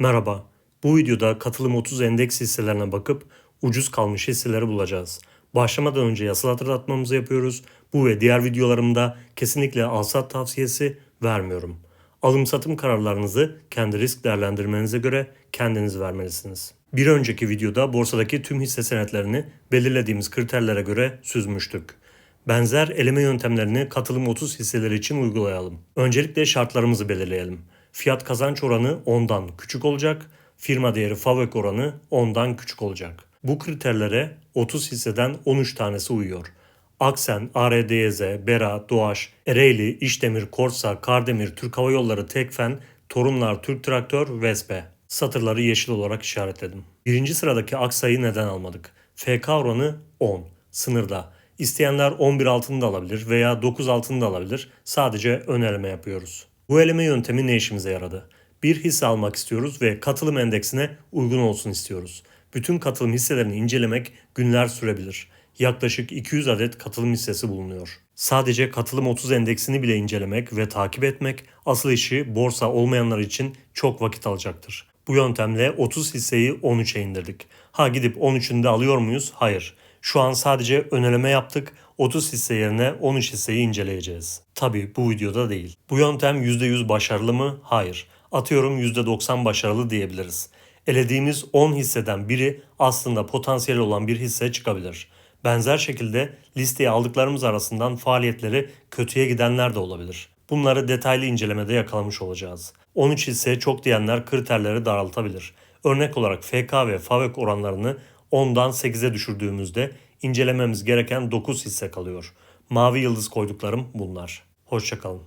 Merhaba. Bu videoda katılım 30 endeks hisselerine bakıp ucuz kalmış hisseleri bulacağız. Başlamadan önce yasal hatırlatmamızı yapıyoruz. Bu ve diğer videolarımda kesinlikle alsat tavsiyesi vermiyorum. Alım satım kararlarınızı kendi risk değerlendirmenize göre kendiniz vermelisiniz. Bir önceki videoda borsadaki tüm hisse senetlerini belirlediğimiz kriterlere göre süzmüştük. Benzer eleme yöntemlerini katılım 30 hisseleri için uygulayalım. Öncelikle şartlarımızı belirleyelim. Fiyat kazanç oranı 10'dan küçük olacak, firma değeri FAVÖK oranı 10'dan küçük olacak. Bu kriterlere 30 hisseden 13 tanesi uyuyor. Aksen, ARDYZ, Bera, Doğaş, Ereğli, İşdemir, Korsa, Kardemir, Türk Hava Yolları, Tekfen, Torunlar, Türk Traktör, Vespe. Satırları yeşil olarak işaretledim. Birinci sıradaki Aksa'yı neden almadık? FK oranı 10. Sınırda. İsteyenler 11 altını da alabilir veya 9 altını da alabilir. Sadece ön eleme yapıyoruz. Bu eleme yöntemi ne işimize yaradı? Bir hisse almak istiyoruz ve katılım endeksine uygun olsun istiyoruz. Bütün katılım hisselerini incelemek günler sürebilir. Yaklaşık 200 adet katılım hissesi bulunuyor. Sadece katılım 30 endeksini bile incelemek ve takip etmek asıl işi borsa olmayanlar için çok vakit alacaktır. Bu yöntemle 30 hisseyi 13'e indirdik. Ha gidip 13'ünü de alıyor muyuz? Hayır. Şu an sadece öneleme yaptık. 30 hisse yerine 13 hisseyi inceleyeceğiz. Tabi bu videoda değil. Bu yöntem %100 başarılı mı? Hayır. Atıyorum %90 başarılı diyebiliriz. Elediğimiz 10 hisseden biri aslında potansiyeli olan bir hisse çıkabilir. Benzer şekilde listeye aldıklarımız arasından faaliyetleri kötüye gidenler de olabilir. Bunları detaylı incelemede yakalamış olacağız. 13 hisse çok diyenler kriterleri daraltabilir. Örnek olarak FK ve FAVÖK oranlarını 10'dan 8'e düşürdüğümüzde incelememiz gereken 9 hisse kalıyor. Mavi yıldız koyduklarım bunlar. Hoşçakalın.